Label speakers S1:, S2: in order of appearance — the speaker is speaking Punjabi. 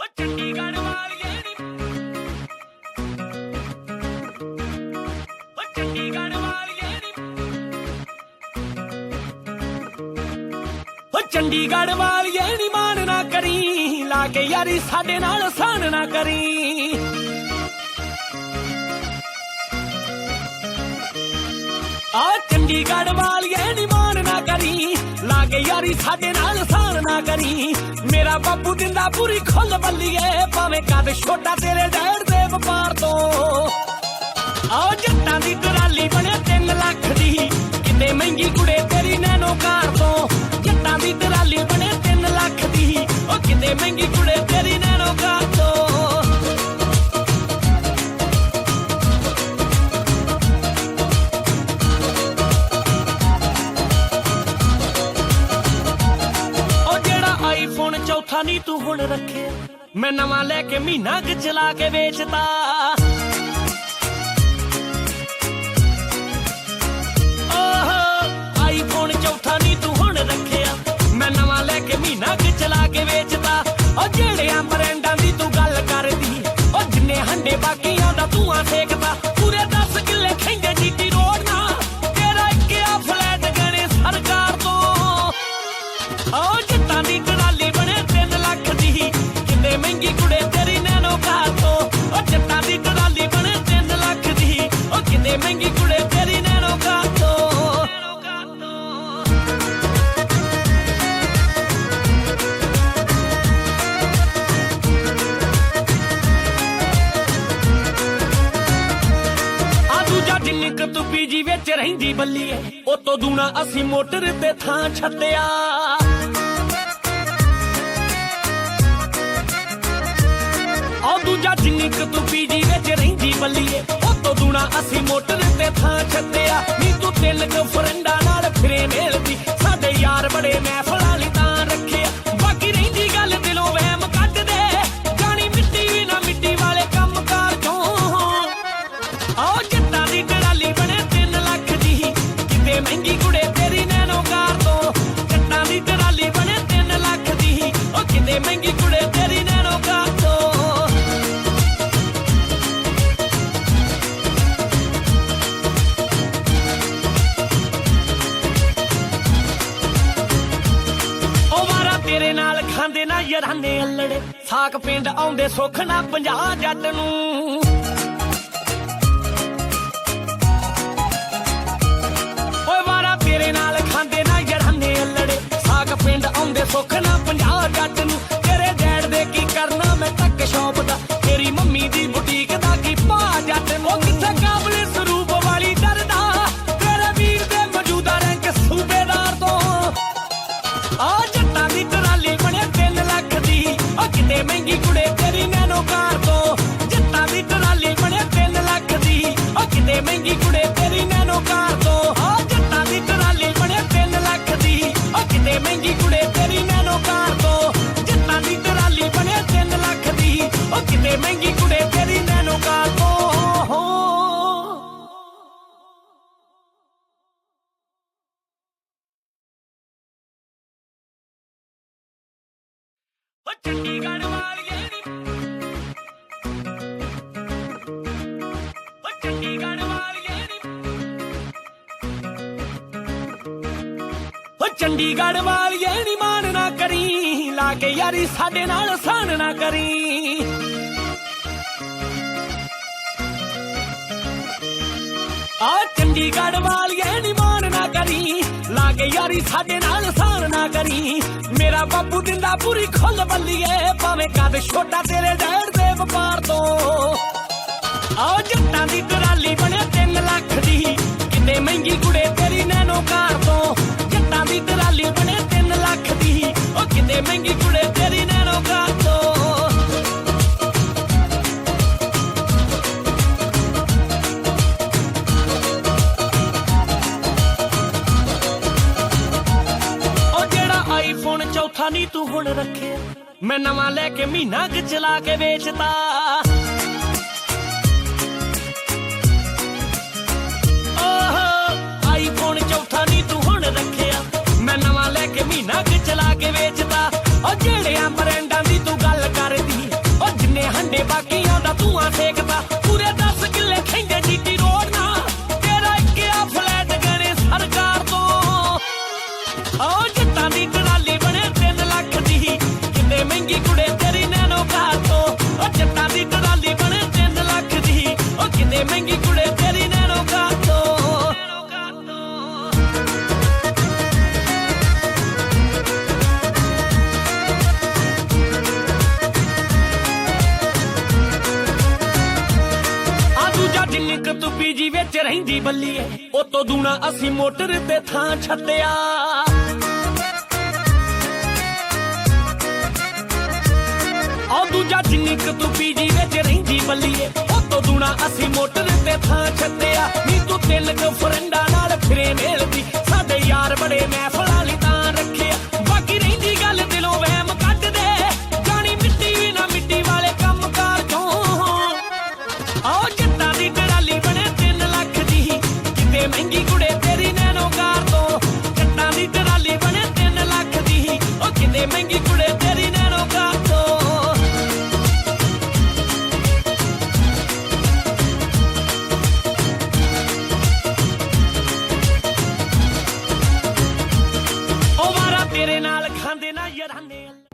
S1: ਓ ਚੰਡੀਗੜ੍ਹ ਵਾਲੀਏ ਨੀ ਓ ਚੰਡੀਗੜ੍ਹ ਵਾਲੀਏ ਨੀ ਓ ਚੰਡੀਗੜ੍ਹ ਵਾਲੀਏ ਨੀ ਮਾਣ ਨਾ ਕਰੀ ਲਾ ਕੇ ਯਾਰੀ ਸਾਡੇ ਨਾਲ ਸਾਡੇ ਨਾਲ ਸਾਨ ਨਾ ਕਰੀ। ਮੇਰਾ ਬਾਪੂ ਦਿੰਦਾ ਪੂਰੀ ਖੁੱਲ ਬੱਲੀਏ ਭਾਵੇਂ ਕਦ ਛੋਟਾ ਤੇਰੇ ਡੈਡ ਦੇ ਵਪਾਰ ਤੋਂ। ਆਓ ਜੱਟਾਂ ਦੀ ਟਰਾਲੀ ਬਣੇ 3 ਲੱਖ ਦੀ। ਕਿੰਨੇ ਮਹਿੰਗੀ ਕੁੜੇ ਤੇਰੀ ਨੈਨੋ ਕਾਰ ਤੋਂ। ਜੱਟਾਂ ਦੀ ਟਰਾਲੀ ਬਣੇ 3 ਲੱਖ ਦੀ। ਉਹ ਕਿੰਨੇ ਮਹਿੰਗੀ ਕੁੜੇ ਤੇਰੀ ਨੈਨੋ ਕਾਰ ਹੁਣ ਰੱਖਿਆ। ਮੈਂ ਨਵਾਂ ਲੈ ਕੇ ਮਹੀਨਾ ਕੁ ਚਲਾ ਕੇ ਵੇਚਤਾ। ਓਹ ਆਈਫੋਨ ਚੌਥਾ ਨਹੀਂ ਤੂੰ ਹੁਣ ਰੱਖਿਆ। ਮੈਂ ਨਵਾਂ ਲੈ ਕੇ ਮਹੀਨਾ ਕੁ ਚਲਾ ਕੇ ਵੇਚਤਾ। ਉਹ ਜਿਹੜਿਆਂ ਬ੍ਰੈਂਡਾਂ ਦੀ ਤੂੰ ਗੱਲ ਕਰਦੀ, ਉਹ ਜਿੰਨੇ ਹੰਡੇ ਬਾਕੀਆਂ ਦਾ ਧੂਆਂ ਸੇਕਦਾ ਪੂਰੇ ਜਿੰਨੀ ਕੁ ਤੂੰ ਪੀਜੀ ਵਿੱਚ ਰਹਿੰਦੀ ਬੱਲੀਏ। ਉਹ ਤੋਂ ਦੂਣਾ ਅਸੀਂ ਮੋਟਰ ਤੇ ਥਾਂ ਛੱਡਿਆ ਆ ਦੂਜਾ ਜਿੰਨੀ ਕੁ ਤੂੰ ਪੀਜੀ ਵਿੱਚ ਰਹਿੰਦੀ ਬੱਲੀਏ। ਉਹ ਤੋਂ ਦੂਣਾ ਅਸੀਂ ਮੋਟਰ ਤੇ ਥਾਂ ਛੱਡਿਆ ਨੀ ਮਹਿੰਗੀ ਕੁੜੇ ਤੇਰੀ ਨੈਨੋ ਕਾਰ ਤੇਰੇ ਨਾਲ ਖਾਂਦੇ ਨਾ ਯਰਾਨੇ ਅਲੜੇ। ਸਾਕ ਪਿੰਡ ਆਉਂਦੇ ਸੁੱਖ ਨਾ 50 ਜੱਟ ਨੂੰ। ਕਿਤੇ ਮਹਿੰਗੀ ਕੁੜੇ ਤੇਰੀ ਨੈਨੋ ਕਾ ਤੋਂ ਓ ਚੰਡੀਗੜ੍ਹ ਵਾਲੀਏ ਨੀ। ਓ ਚੰਡੀਗੜ੍ਹ ਵਾਲੀਏ ਨੀ। ਓ ਚੰਡੀਗੜ੍ਹ ਵਾਲੀਏ ਨੀ ਮਾਣ ਨਾ ਕਰੀ, ਲਾ ਕੇ ਯਾਰੀ ਸਾਡੇ ਨਾਲ ਸਾਨ ਨਾ ਕਰੀ। ਆ ਚੰਡੀਗੜ੍ਹ ਵਾਲੀਏ ਨੀ ਮਾਣ ਨਾ ਕਰੀ। ਲਾਗੇ ਯਾਰੀ ਸਾਡੇ ਨਾਲ ਸਾਰ ਨਾ ਕਰੀ। ਮੇਰਾ ਬਾਪੂ ਦਿੰਦਾ ਪੂਰੀ ਖੁੱਲ ਬੱਲੀਏ, ਭਾਵੇਂ ਕਦ ਛੋਟਾ ਤੇਰੇ ਡੈਡ ਦੇ ਵਪਾਰ ਤੋਂ। ਆ ਜੱਟਾਂ ਦੀ ਟਰਾਲੀ ਬਣੇ 3 ਲੱਖ ਦੀ। ਕਿੰਨੇ ਮਹਿੰਗੀ ਕੁੜੇ ਤੇਰੀ ਨੈਨੋ ਕਾਰ ਨਹੀਂ ਤੂੰ ਹੁਣ ਰੱਖਿਆ। ਮੈਂ ਨਵਾਂ ਲੈ ਕੇ ਮਹੀਨਾ ਕੁ ਚਲਾ ਕੇ ਵੇਚਤਾ। ਰਹਿੰਦੀ ਬੱਲੀਏ ਉਹ ਤੋਂ ਦੂਣਾ ਅਸੀਂ ਮੋਟਰ ਤੇ ਥਾਂ ਛੱਡਿਆ। ਆ ਦੂਜਾ ਜਿੰਨੀ ਕੁ ਤੂੰ ਪੀਜੀ ਵਿੱਚ ਰਹਿੰਦੀ ਬੱਲੀਏ ਉਹ ਤੋਂ ਦੂਣਾ ਅਸੀਂ ਮੋਟਰ ਤੇ ਥਾਂ ਛੱਡਿਆ। ਨੀ ਤੂੰ ਤਿਲ ਕੁ ਫਰੈਂਡਾਂ channel.